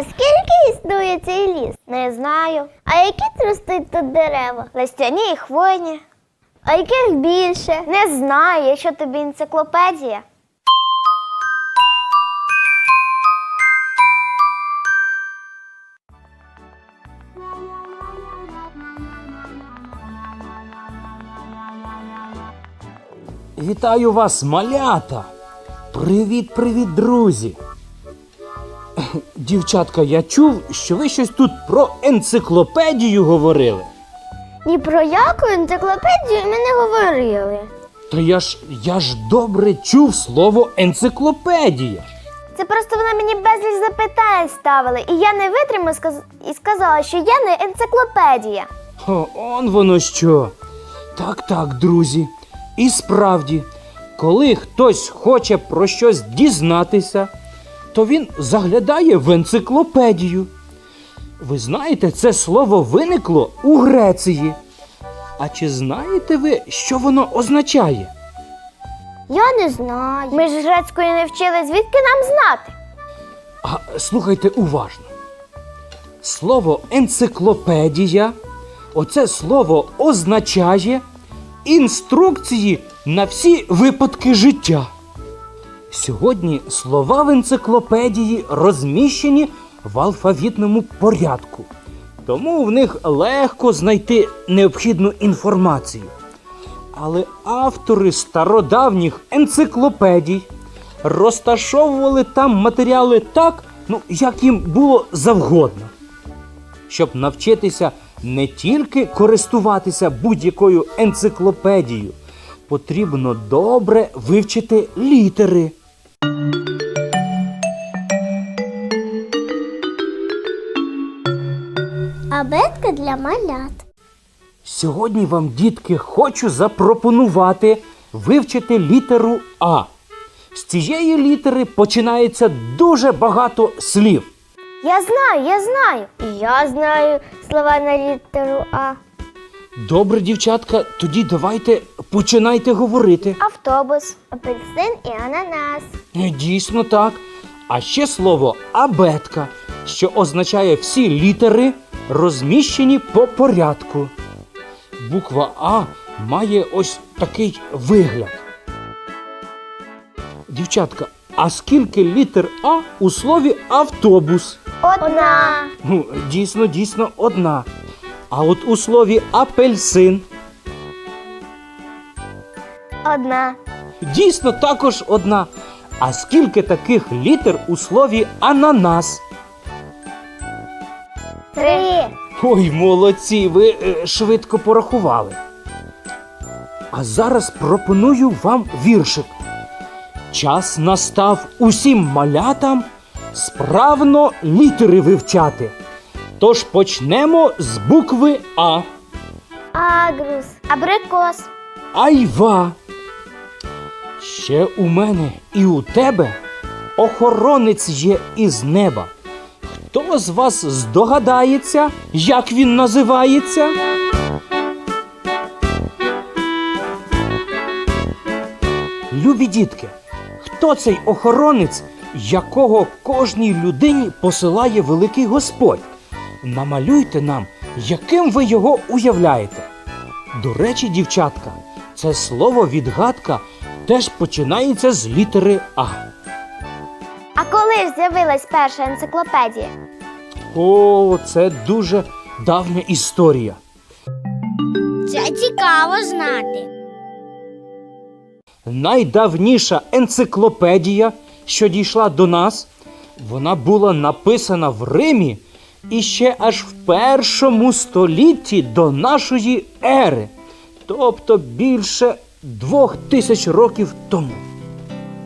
А скільки існує цей ліс? Не знаю. А які ростуть тут дерева? Листяні і хвойні. А яких більше? Не знаю, якщо тобі енциклопедія. Вітаю вас, малята! Привіт, привіт, друзі! Дівчатка, я чув, що ви щось тут про енциклопедію говорили. Ні про яку енциклопедію ми не говорили. Та я ж я ж добре чув слово енциклопедія. Це просто вона мені безліч запитань ставила, і я не витримала сказ... і сказала, що я не енциклопедія. О, он воно що. Так, так, друзі. І справді, коли хтось хоче про щось дізнатися, то він заглядає в енциклопедію. Ви знаєте, це слово виникло у Греції. А чи знаєте ви, що воно означає? Я не знаю. Ми ж грецької не вчили, звідки нам знати? А слухайте уважно. Слово енциклопедія, оце слово означає інструкції на всі випадки життя. Сьогодні слова в енциклопедії розміщені в алфавітному порядку, тому в них легко знайти необхідну інформацію. Але автори стародавніх енциклопедій розташовували там матеріали так, ну, як їм було завгодно. Щоб навчитися не тільки користуватися будь-якою енциклопедією, потрібно добре вивчити літери. Абетка для малят. Сьогодні вам, дітки, хочу запропонувати вивчити літеру А. З цієї літери починається дуже багато слів. Я знаю, я знаю. І я знаю слова на літеру А. Добре, дівчатка, тоді давайте починайте говорити. Автобус. Апельсин і ананас. Е, Дійсно так. А ще слово абетка, що означає всі літери, розміщені по порядку. Буква А має ось такий вигляд. Дівчатка, а скільки літер А у слові автобус? Одна. Ну, дійсно, дійсно одна. А от у слові апельсин Одна. дійсно також одна. А скільки таких літер у слові ананас? Три. Ой, молодці, ви е, швидко порахували. А зараз пропоную вам віршик. Час настав усім малятам справно літери вивчати. Тож почнемо з букви А. Агрус. Абрикос. Айва. Ще у мене і у тебе охоронець є із неба. Хто з вас здогадається, як він називається? Любі дітки, хто цей охоронець, якого кожній людині посилає великий Господь? Намалюйте нам, яким ви його уявляєте. До речі, дівчатка, це слово відгадка теж починається з літери А. А коли ж з'явилась перша енциклопедія? О, це дуже давня історія. Це цікаво знати. Найдавніша енциклопедія, що дійшла до нас, вона була написана в Римі і ще аж в першому столітті до нашої ери, тобто більше двох тисяч років тому.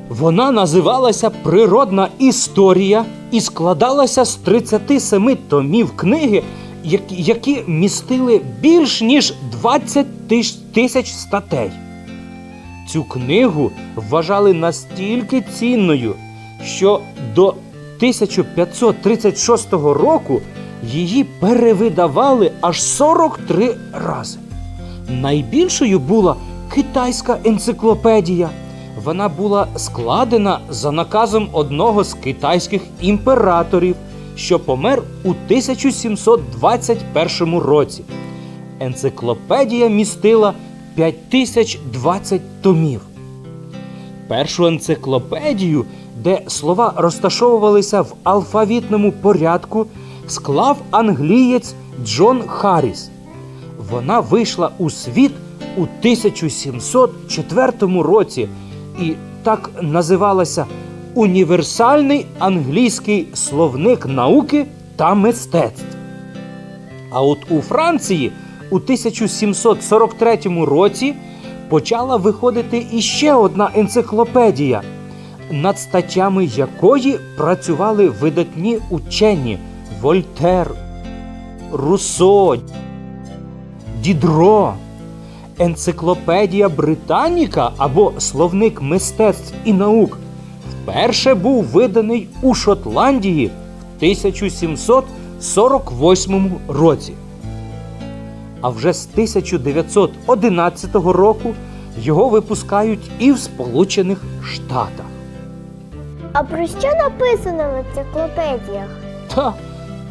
Вона називалася Природна історія і складалася з 37 томів книги, які, містили більш ніж 20 тисяч статей. Цю книгу вважали настільки цінною, що до 1536 року її перевидавали аж 43 рази. Найбільшою була китайська енциклопедія. Вона була складена за наказом одного з китайських імператорів що помер у 1721 році. Енциклопедія містила 5020 томів. Першу енциклопедію, де слова розташовувалися в алфавітному порядку, склав англієць Джон Харріс. Вона вийшла у світ у 1704 році і так називалася Універсальний англійський словник науки та мистецтв. А от у Франції у 1743 році почала виходити іще одна енциклопедія, над статтями якої працювали видатні учені Вольтер, Руссо, Дідро. Енциклопедія Британіка або словник мистецтв і наук вперше був виданий у Шотландії в 1748 році. А вже з 1911 року його випускають і в Сполучених Штатах. А про що написано в енциклопедіях? Та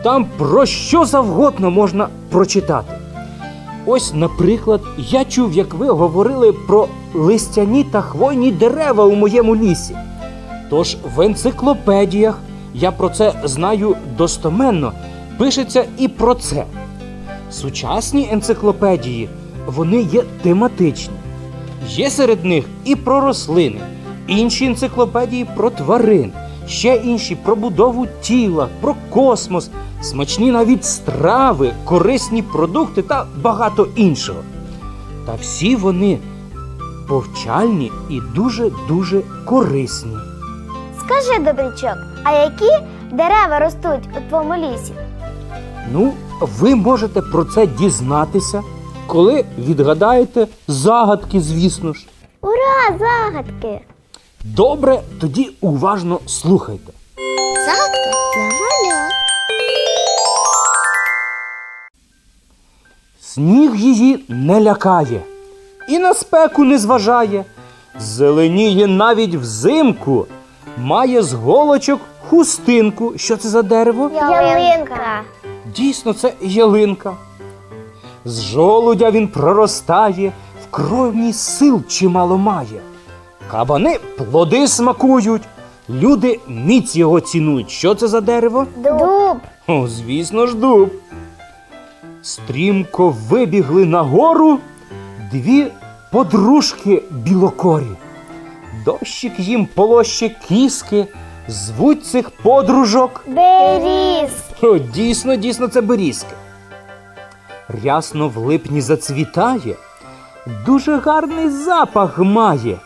там про що завгодно можна прочитати. Ось, наприклад, я чув, як ви говорили про листяні та хвойні дерева у моєму лісі. Тож в енциклопедіях я про це знаю достоменно, пишеться і про це. Сучасні енциклопедії вони є тематичні. Є серед них і про рослини, інші енциклопедії про тварин, ще інші про будову тіла, про космос, смачні навіть страви, корисні продукти та багато іншого. Та всі вони повчальні і дуже-дуже корисні. Скажи, добрячок, а які дерева ростуть у твоєму лісі? Ну, ви можете про це дізнатися, коли відгадаєте загадки, звісно ж. Ура, загадки! Добре, тоді уважно слухайте. Загадка для. Сніг її не лякає і на спеку не зважає. Зеленіє навіть взимку, має з голочок хустинку. Що це за дерево? Ялинка. Дійсно, це ялинка. З жолудя він проростає, в кровні сил чимало має. Кабани плоди смакують, люди міць його цінують. Що це за дерево? Дуб. О, звісно ж, дуб. Стрімко вибігли на гору дві подружки білокорі. Дощик їм полоще кіски, звуть цих подружок. Беріз. О, дійсно, дійсно, це берізки. Рясно в липні зацвітає, дуже гарний запах має,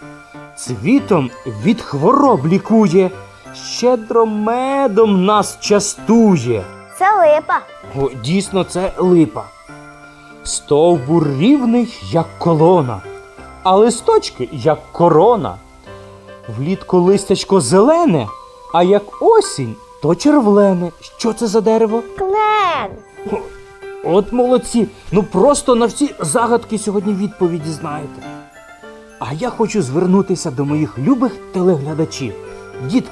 цвітом від хвороб лікує, щедро медом нас частує. Це липа. О, дійсно, це липа. Стовбур рівний, як колона, а листочки, як корона. Влітку листячко зелене, а як осінь, то червлене. Що це за дерево? Клен. От молодці. Ну просто на всі загадки сьогодні відповіді знаєте. А я хочу звернутися до моїх любих телеглядачів. Дітки,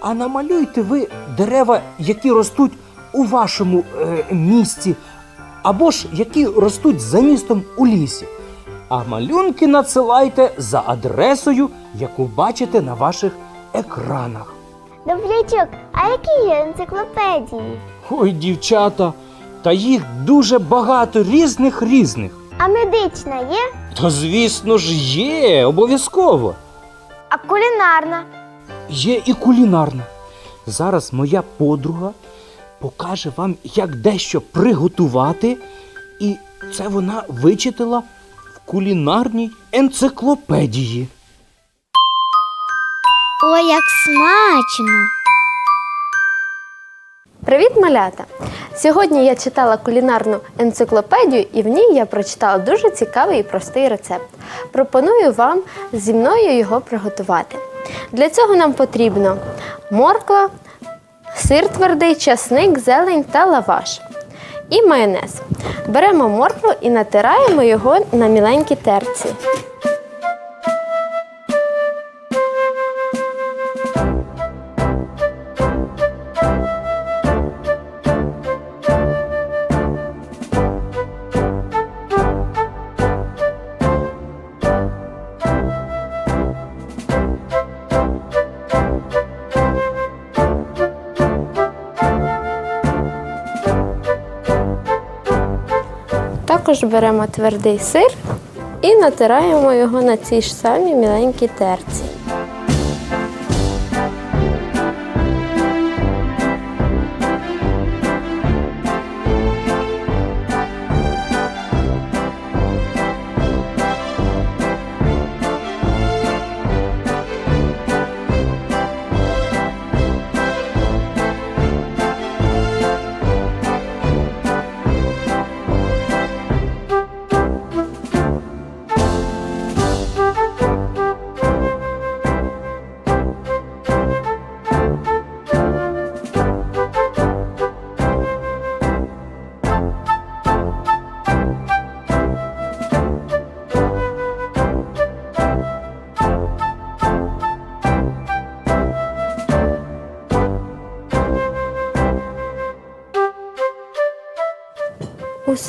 а намалюйте ви дерева, які ростуть у вашому е, місті, або ж які ростуть за містом у лісі. А малюнки надсилайте за адресою, яку бачите на ваших екранах. Добрячок, а які є енциклопедії? Ой, дівчата, та їх дуже багато різних різних. А медична є? Та звісно ж є, обов'язково. А кулінарна? Є і кулінарна. Зараз моя подруга покаже вам, як дещо приготувати, і це вона вичитала в кулінарній енциклопедії. Ой, як смачно! Привіт, малята! Сьогодні я читала кулінарну енциклопедію, і в ній я прочитала дуже цікавий і простий рецепт. Пропоную вам зі мною його приготувати. Для цього нам потрібно морква, сир твердий, часник, зелень та лаваш. І майонез. Беремо моркву і натираємо його на міленькій терці. Також беремо твердий сир і натираємо його на цій ж самій міленькій терці.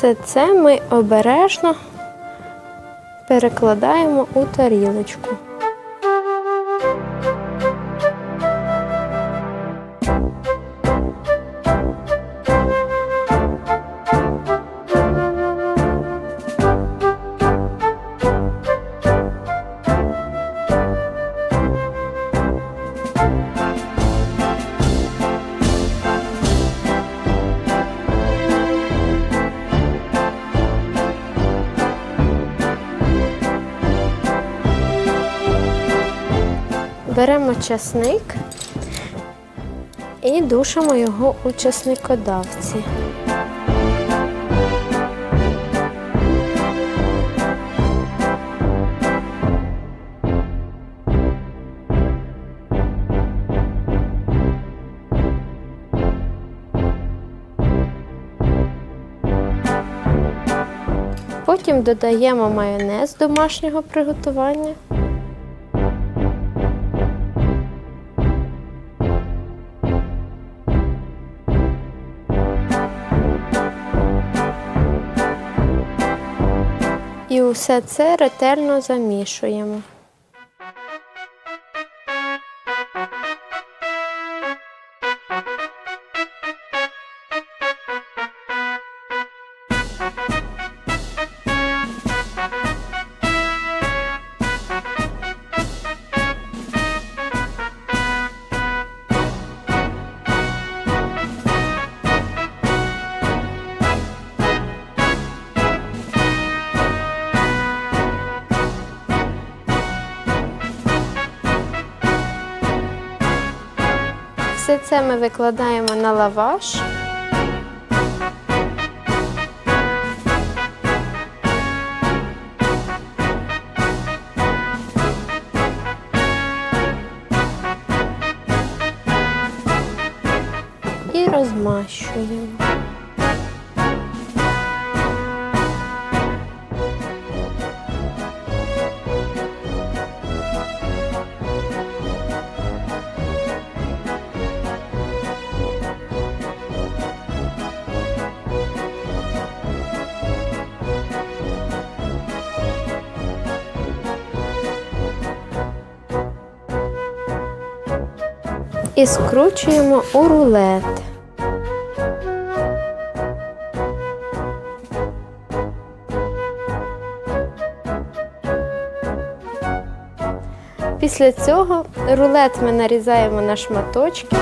Усе це ми обережно перекладаємо у тарілочку. Часник і душимо його у часникодавці. Потім додаємо майонез домашнього приготування. Усе це ретельно замішуємо. Все це ми викладаємо на лаваш. Розмащуємо. І скручуємо у рулет. Після цього рулет ми нарізаємо на шматочки.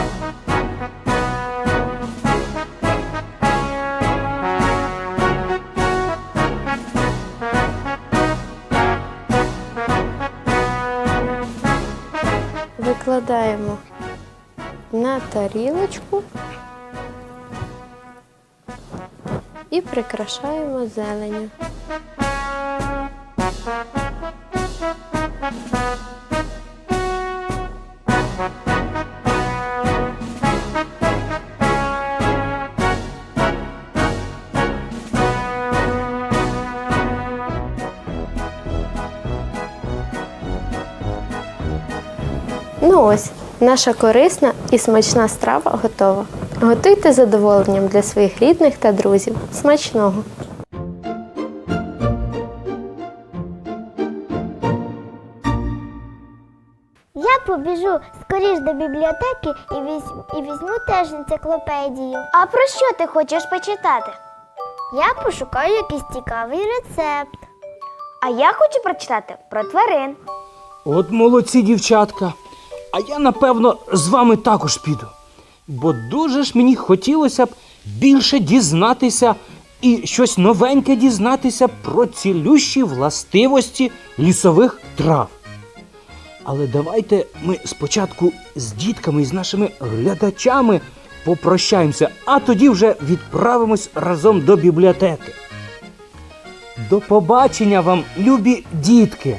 Викладаємо на тарілочку і прикрашаємо зеленю. Ну ось, наша корисна і смачна страва готова. Готуйте задоволенням для своїх рідних та друзів. Смачного! Я побіжу скоріш до бібліотеки і, візь... і візьму теж енциклопедію. А про що ти хочеш почитати? Я пошукаю якийсь цікавий рецепт. А я хочу прочитати про тварин. От молодці, дівчатка. А я, напевно, з вами також піду. Бо дуже ж мені хотілося б більше дізнатися і щось новеньке дізнатися про цілющі властивості лісових трав. Але давайте ми спочатку з дітками і з нашими глядачами попрощаємося, а тоді вже відправимось разом до бібліотеки. До побачення вам, любі дітки!